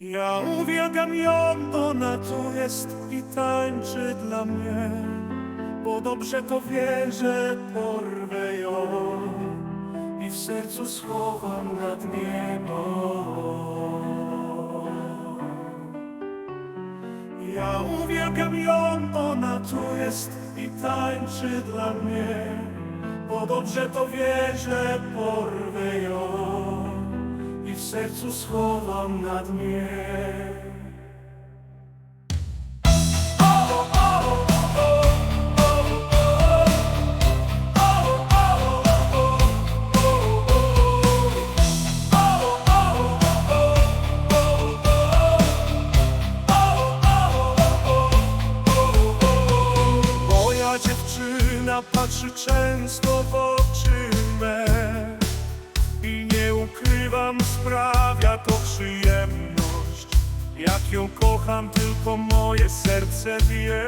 Ja uwielbiam ją, ona tu jest i tańczy dla mnie, bo dobrze to wie, że porwę ją i w sercu schowam na dnie Ja uwielbiam ją, ona tu jest i tańczy dla mnie, bo dobrze to wie, że porwę ją sercu schowam na dnie. Moja dziewczyna patrzy często w oczy me ukrywam, sprawia to przyjemność. Jak ją kocham, tylko moje serce wie.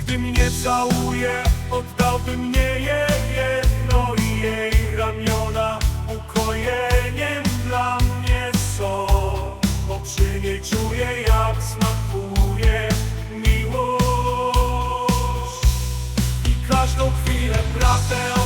Gdy mnie całuje, oddałbym mnie jedno I jej ramiona ukojeniem dla mnie są. Bo przy niej czuję, jak smakuje miłość. I każdą chwilę pracę